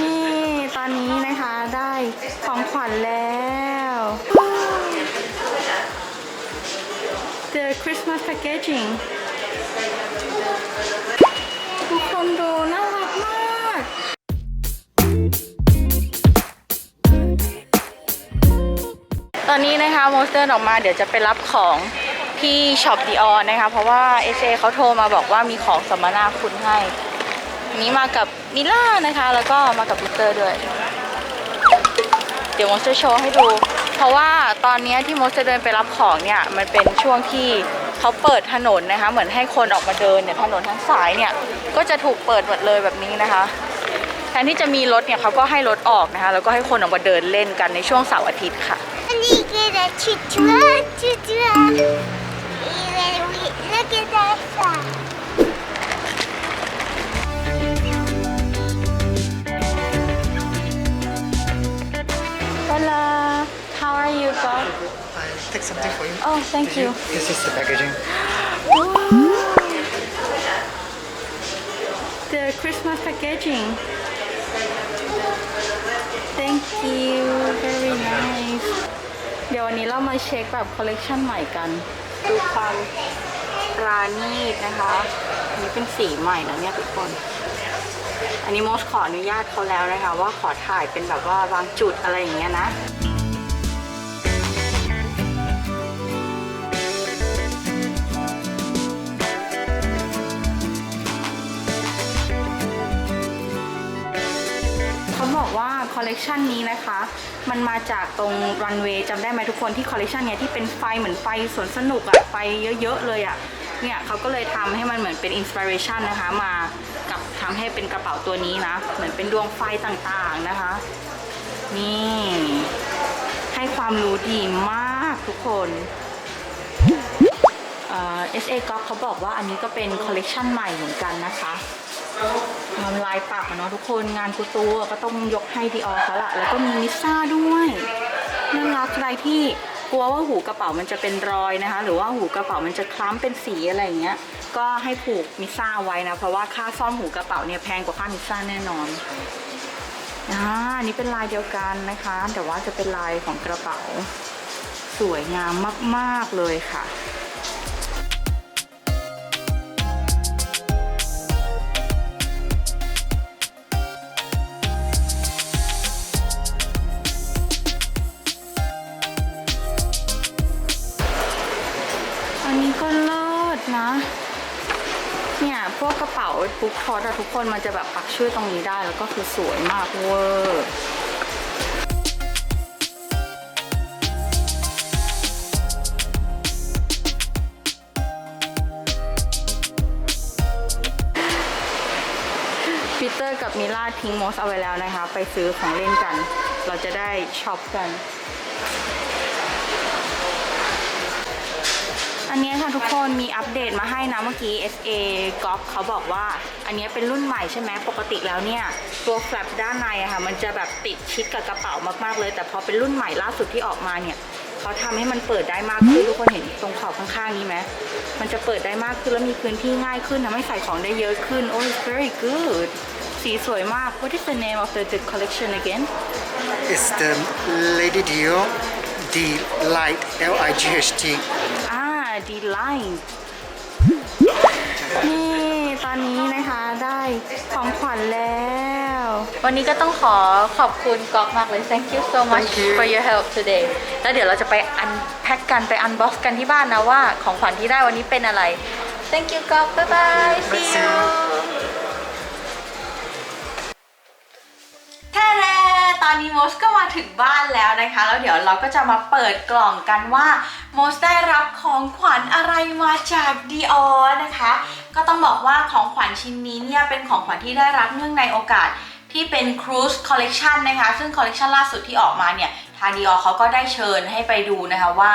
นี่ตอนนี้นะคะได้ของขวัญแล้วเ The Christmas packaging ทุกคนดูน่ารักมาก ตอนนี้นะคะโมสเตอร์ออกมาเดี๋ยวจะไปรับของที่ช็อปดีออนะคะ เพราะว่าเอเเขาโทรมาบอกว่ามีของสัมมนาคุณให้ นนี้มากับมิล่านะคะ แล้วก็มากับปีเตอร์ด้วย เดี๋ยวโมสจะโชว์ให้ดู เพราะว่าตอนนี้ที่โมสจะเดินไปรับของเนี่ย มันเป็นช่วงที่เขาเปิดถนนนะคะ เหมือนให้คนออกมาเดินเนี่ยถนนทั้งสายเนี่ย ก็จะถูกเปิดหมดเลยแบบนี้นะคะแทนที่จะมีรถเนี่ยเขาก็ให้รถออกนะคะ แล้วก็ให้คนออกมาเดินเล่นกันในช่วงเสาร์อาทิตย์ค่ะ take something for you. Oh thank you This is the packaging. The Christmas packaging Thank you very nice เดี๋ยววันนี้เรามาเช็คแบบคอลเลกชันใหม่กัน ดูความปราณีตนะคะ อันนี้เป็นสีใหม่นะเนี่ยทุกคน อันนี้โมสขออนุญาตเขาแล้วนะคะ ว่าขอถ่ายเป็นแบบว่าบางจุดอะไรอย่างเงี้ยนะ คอลเลกชันนี้นะคะ มันมาจากตรงรันเวย์จำได้ไหมทุกคนที่คอลเลกชันเนี้ยที่เป็นไฟเหมือนไฟสวนสนุกอะไฟเยอะๆเลยอะเนี่ยเขาก็เลยทำให้มันเหมือนเป็นอินสปิเรชันนะคะมากับทำให้เป็นกระเป๋าตัวนี้นะ เหมือนเป็นดวงไฟต่างๆนะคะ นี่ ให้ความรู้ดีมากทุกคน เอ่อ SA ก็เขาบอกว่าอันนี้ก็เป็นคอลเลกชันใหม่เหมือนกันนะคะลายปักเนาะทุกคนงานกุตูอะก็ต้องยกให้ดีออเขาละแล้วก็มีมิซ่าด้วยน่ารักใครที่กลัวว่าหูกระเป๋ามันจะเป็นรอยนะคะ หรือว่าหูกระเป๋ามันจะคล้ำเป็นสีอะไรอย่างเงี้ย ก็ให้ผูกมิซ่าไว้นะ เพราะว่าค่าซ่อมหูกระเป๋าเนี่ยแพงกว่าค่ามิซ่าแน่นอนอ่าอันนี้เป็นลายเดียวกันนะคะ แต่ว่าจะเป็นลายของกระเป๋า สวยงามมาก ๆเลยค่ะาบุ๊กทอสอะทุกคนมันจะแบบปักชื่อตรงนี้ได้แล้วก็คือสวยมากเวอร์ปีเตอร์กับมิล่าทิ้งโมสเอาไว้แล้วนะคะ ไปซื้อของเล่นกัน เราจะได้ช็อปกัน อันเนี้ยค่ะทุกคนมีอัปเดตมาให้นะเมื่อกี้ SA ก๊อฟเขาบอกว่า อันเนี้ยเป็นรุ่นใหม่ใช่ไหมปกติแล้วเนี่ย ตัวแฟลปด้านในอะค่ะ มันจะแบบติดชิดกับกระเป๋ามากๆเลย แต่พอเป็นรุ่นใหม่ล่าสุดที่ออกมาเนี่ยเขาทำให้มันเปิดได้มากขึ้นทุกคนเห็นตรงขอบข้างๆนี้ไหมมันจะเปิดได้มากขึ้นแล้วมีพื้นที่ง่ายขึ้นทำให้ใส่ของได้เยอะขึ้นโอ้ it's very good สีสวยมาก What is the name of the, the collection again It's the Lady Dior D Light L I G H T. อ่าดีไลน์นี่ตอนนี้นะคะได้ของขวัญแล้ว วันนี้ก็ต้องขอขอบคุณก๊อกมากเลย thank you so much Thank you. for your help today แล้วเดี๋ยวเราจะไปอันแพ็กกันไปอันบ็อกซ์กันที่บ้านนะว่าของขวัญที่ได้วันนี้เป็นอะไร thank you ก๊อกบ๊ายบาย see See you อนนี้โมสก็มาถึงบ้านแล้วนะคะ แล้วเดี๋ยวเราก็จะมาเปิดกล่องกันว่าโมสได้รับของขวัญอะไรมาจากดีออนะคะ ก็ต้องบอกว่าของขวัญชิ้นนี้เนี่ยเป็นของขวัญที่ได้รับเนื่องในโอกาสที่เป็นครู e คอลเล t ชันนะคะ ซึ่งคอลเลกชันล่าสุดที่ออกมาเนี่ย ทางดีออเขาก็ได้เชิญให้ไปดูนะคะว่า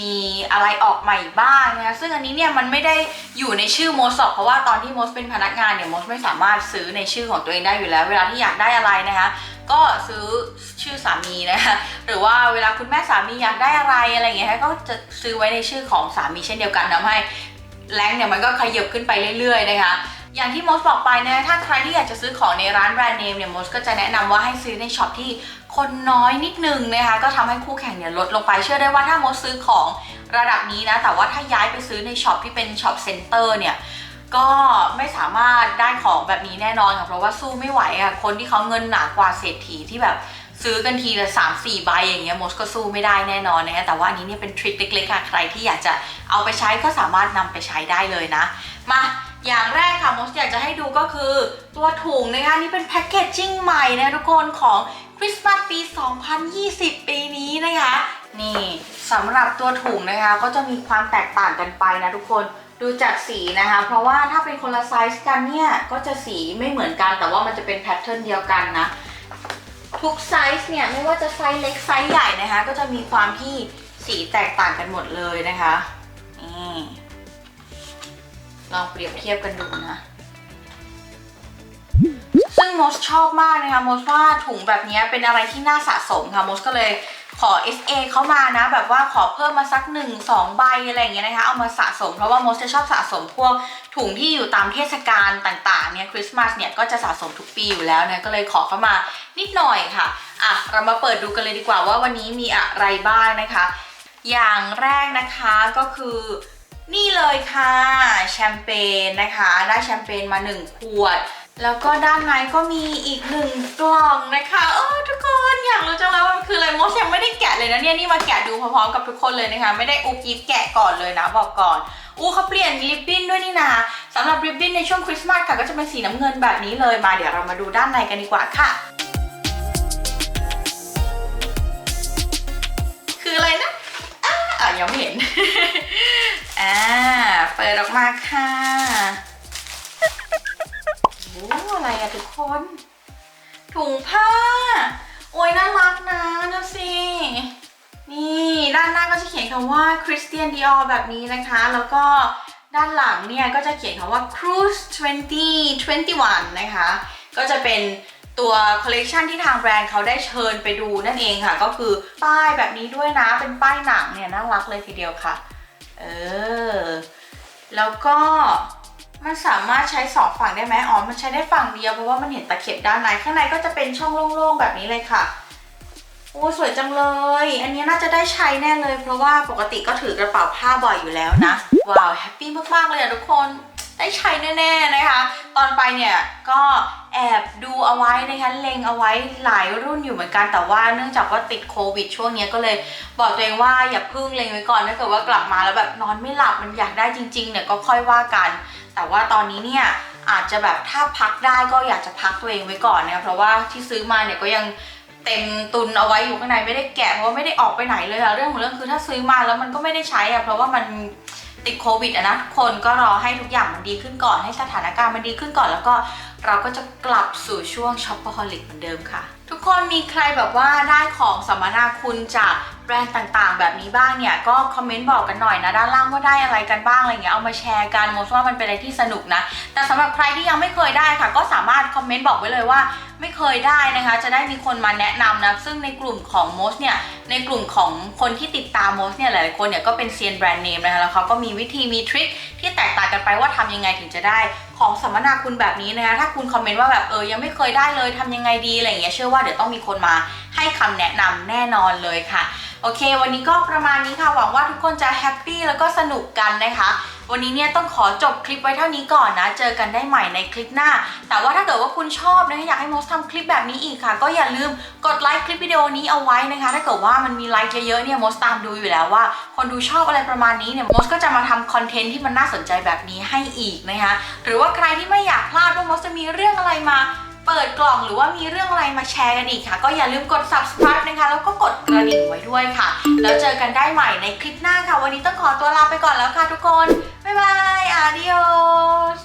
มีอะไรออกใหม่บ้างนะคะซึ่งอันนี้เนี่ยมันไม่ได้อยู่ในชื่อโมสหรอกเพราะว่าตอนที่โมสเป็นพนักงานเนี่ยโมสไม่สามารถซื้อในชื่อของตัวเองได้อยู่แล้ว เวลาที่อยากได้อะไรนะคะ ก็ซื้อชื่อสามีนะคะหรือว่าเวลาคุณแม่สามีอยากได้อะไรอะไรเงี้ยก็จะซื้อไว้ในชื่อของสามีเช่นเดียวกันทำให้แรงเนี่ยมันก็ขยับขึ้นไปเรื่อยๆนะคะอย่างที่โมดบอกไปนะถ้าใครที่อยากจะซื้อของในร้านแบรนด์เนมเนี่ยโมดก็จะแนะนำว่าให้ซื้อในช็อปที่ คนน้อยนิดนึงนะคะก็ทำให้คู่แข่งเนี่ยลดลงไปเชื่อได้ว่าถ้ามดซื้อของระดับนี้นะ แต่ว่าถ้าย้ายไปซื้อในช็อปที่เป็นช็อปเซ็นเตอร์เนี่ยก็ไม่สามารถได้ของแบบนี้แน่นอนค่ะเพราะว่าสู้ไม่ไหวอะคนที่เขาเงินหนากว่าเศรษฐีที่แบบซื้อกันทีละสามสี่ใบอย่างเงี้ยมดก็สู้ไม่ได้แน่นอนนะคะแต่ว่าอันนี้เนี่ยเป็นทริคเล็กๆค่ะใครที่อยากจะเอาไปใช้ก็สามารถนำไปใช้ได้เลยนะ มาอย่างแรกค่ะมดอยากจะให้ดูก็คือตัวถุงนะคะนี่เป็นแพคเกจจิ้งใหม่นะทุกคนของ คริสต์มาสปี 2020 ปีนี้นะคะ นี่สำหรับตัวถุงนะคะก็จะมีความแตกต่างกันไปนะทุกคนดูจากสีนะคะ เพราะว่าถ้าเป็นคนละไซส์กันเนี่ย ก็จะสีไม่เหมือนกันแต่ว่ามันจะเป็นแพทเทิร์นเดียวกันนะ ทุกไซส์เนี่ย ไม่ว่าจะไซส์เล็กไซส์ใหญ่นะคะ ก็จะมีความที่สีแตกต่างกันหมดเลยนะคะนี่ลองเปรียบเทียบกันดูนะ ซึ่งมดชอบมากนะคะมดว่าถุงแบบนี้เป็นอะไรที่น่าสะสมค่ะมดก็เลยขอ SA เข้ามานะ แบบว่าขอเพิ่มมาสัก 1 2 ใบอะไรอย่างเงี้ยนะคะ เอามาสะสมเพราะว่ามดจะชอบสะสมพวกถุงที่อยู่ตามเทศกาลต่างๆเนี่ยคริสต์มาสเนี่ยก็จะสะสมทุกปีอยู่แล้วนะก็เลยขอเข้ามานิดหน่อยค่ะอะ เรามาเปิดดูกันเลยดีกว่าว่าวันนี้มีอะไรบ้างนะคะ อย่างแรกนะคะก็คือนี่เลยค่ะแชมเปญนะคะ ได้แชมเปญมา 1 ขวด แล้วก็ด้านในก็มีอีกหนึ่งกล่องนะคะเออทุกคนอยากรู้จังเลยว่ามันคืออะไรมดยังไม่ได้แกะเลยนะเนี่ยนี่มาแกะดูพร้อมๆกับทุกคนเลยนะคะ ไม่ได้อุบยิบแกะก่อนเลยนะบอกก่อนอู้เขาเปลี่ยนริบบิ้นด้วยนี่นะสำหรับริบบิ้นในช่วงคริสต์มาสค่ะก็จะเป็นสีน้ำเงินแบบนี้เลยมาเดี๋ยวเรามาดูด้านในกันดีกว่าค่ะคืออะไรนะอ่าอะยังไม่เห็น อ่า เปิดออกมาค่ะ อะไรอะทุกคน ถุงผ้า โอ้ยน่ารักนะนะสินี่ด้านหน้าก็จะเขียนคำว่า Christian Dior แบบนี้นะคะ แล้วก็ด้านหลังเนี่ยก็จะเขียนคำว่า Cruise 2021 นะคะ ก็จะเป็นตัวคอลเลกชันที่ทางแบรนด์เขาได้เชิญไปดูนั่นเองค่ะ ก็คือป้ายแบบนี้ด้วยนะ เป็นป้ายหนังเนี่ยน่ารักเลยทีเดียวค่ะ เออ แล้วก็ มันสามารถใช้สองฝั่งได้ไหมอ๋อ มันใช้ได้ฝั่งเดียวเพราะว่ามันเห็นตะเข็บด้านใน ข้างในก็จะเป็นช่องโล่งๆแบบนี้เลยค่ะ โอ้สวยจังเลย อันนี้น่าจะได้ใช้แน่เลย เพราะว่าปกติก็ถือกระเป๋าผ้าบ่อยอยู่แล้วนะ ว้าว แฮปปี้มากๆเลยอะทุกคน ได้ใช้แน่ๆนะคะ ตอนไปเนี่ยก็ แอบดูเอาไว้นะคะเล็งเอาไว้หลายรุ่นอยู่เหมือนกันแต่ว่าเนื่องจากว่าติดโควิด ช่วงนี้ก็เลยบอกตัวเองว่าอย่าพึ่งเล็งไว้ก่อนถ้าเกิดว่ากลับมาแล้วแบบนอนไม่หลับมันอยากได้จริงๆเนี่ยก็ค่อยว่ากัน แต่ว่าตอนนี้เนี่ยอาจจะแบบถ้าพักได้ก็อยากจะพักตัวเองไว้ก่อนนะเพราะว่าที่ซื้อมาเนี่ยก็ยังเต็มตุนเอาไว้อยู่ข้างในไม่ได้แกะเพราะว่าไม่ได้ออกไปไหนเลยอะเรื่องของเรื่องคือถ้าซื้อมาแล้วมันก็ไม่ได้ใช้อะเพราะว่ามัน ติดโควิดอะนะทุกคนก็รอให้ทุกอย่างมันดีขึ้นก่อนให้สถานการณ์มันดีขึ้นก่อน แล้วก็เราก็จะกลับสู่ช่วงช็อปปอฮอลิกเหมือนเดิมค่ะ ทุกคนมีใครแบบว่าได้ของสัมมนาคุณจาก รนด์ต่างๆ แบบนี้บ้างเนี่ยก็คอมเมนต์บอกกันหน่อยนะด้านล่างว่าได้อะไรกันบ้างอะไรเงี้ยเอามาแชร์กันโมสว่ามันเป็นอะไรที่สนุกนะ แต่สำหรับใครที่ยังไม่เคยได้ค่ะ ก็สามารถคอมเมนต์บอกไว้เลยว่าไม่เคยได้นะคะ จะได้มีคนมาแนะนำนะ ซึ่งในกลุ่มของโมสเนี่ย ในกลุ่มของคนที่ติดตามโมสเนี่ย หลายๆคนเนี่ยก็เป็นเซียนแบรนด์เนมนะคะ แล้วเขาก็มีวิธีมีทริคที่แตกต่างกันไปว่าทำยังไงถึงจะได้ ของสัมมนาคุณแบบนี้นะคะถ้าคุณคอมเมนต์ว่าแบบเออยังไม่เคยได้เลยทำยังไงดีอะไรอย่างเงี้ยเชื่อว่าเดี๋ยวต้องมีคนมาให้คำแนะนำแน่นอนเลยค่ะโอเค วันนี้ก็ประมาณนี้ค่ะหวังว่าทุกคนจะแฮปปี้แล้วก็สนุกกันนะคะ วันนี้เนี่ยต้องขอจบคลิปไว้เท่านี้ก่อนนะ เจอกันได้ใหม่ในคลิปหน้า แต่ว่าถ้าเกิดว่าคุณชอบนะคะอยากให้โมสทำคลิปแบบนี้อีกค่ะ ก็อย่าลืมกดไลค์คลิปวิดีโอนี้เอาไว้นะคะ ถ้าเกิดว่ามันมีไลค์เยอะๆเนี่ยโมสตามดูอยู่แล้วว่า คนดูชอบอะไรประมาณนี้เนี่ยโมสก็จะมาทำคอนเทนต์ที่มันน่าสนใจแบบนี้ให้อีกนะคะหรือว่าใครที่ไม่อยากพลาดว่าโมสจะมีเรื่องอะไรมาเปิดกล่องหรือว่ามีเรื่องอะไรมาแชร์กันอีกค่ะ ก็อย่าลืมกด subscribe นะคะ แล้วก็กดกระดิ่งไว้ด้วยค่ะ แล้วเจอกันได้ใหม่ในคลิปหน้าค่ะ วันนี้ต้องขอตัวลาไปก่อนแล้วค่ะทุกคน บ๊ายบาย adios